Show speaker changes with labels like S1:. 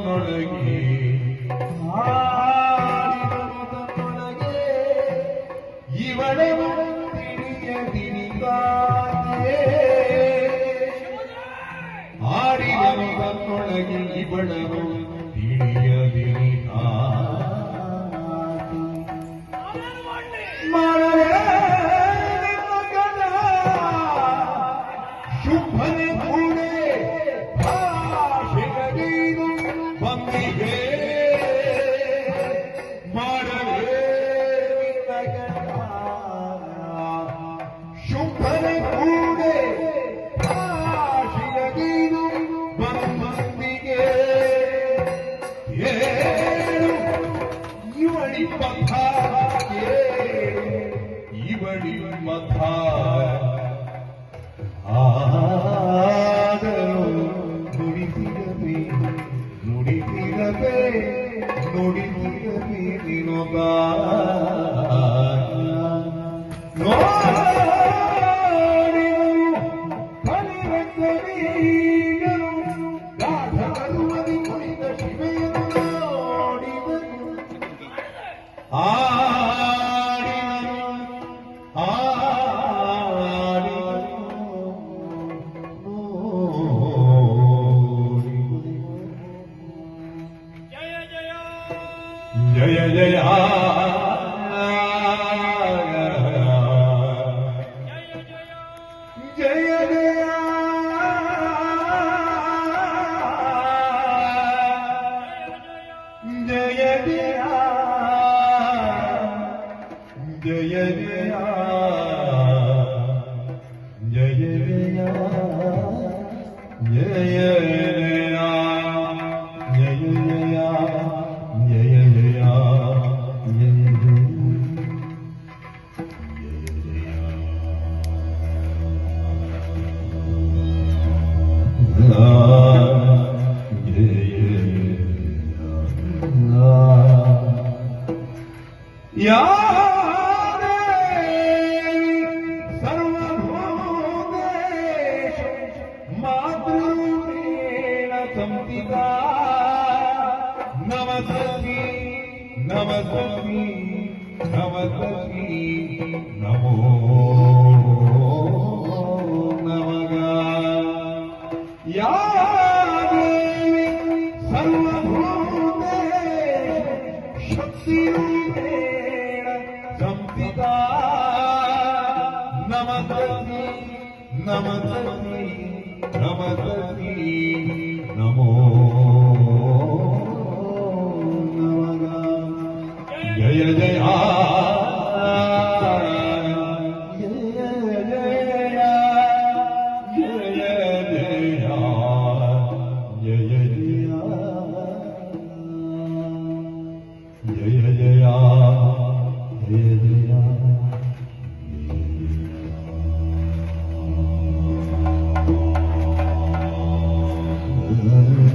S1: ತನ್ನೊಳಗೆ ತನ್ನೊಳಗೆ ಇವಳೆ ತಿಳಿಯ ತಿಳಿದಾಗೆ ಆಡಿದನು ತನ್ನೊಳಗೆ ಇವಳಿ ಮಥ ಆದಳು ನುಡಿದಿರಬೇ ನುಡಿದಿರಬೇ ನುಡಿದಿರಬೇ ನಿನೊಗಾ. ನೋಡಿ ಕಲಿವೆ ಕಲಿಯೇ yeah, yeah, yeah. ಯಾರೇ ಸರ್ವಭೂದೇಶ ಮಾತೃಪೀಣ ಸಂಪಿತ. ನಮಸತಿ ನಮಸತಿ ನಮಸತಿ ನಮೋ ನಮಗ ಯಾರೇ ಸರ್ವಭೂದೇಶ ಶಕ್ತಿಯು yeah, yeah. love.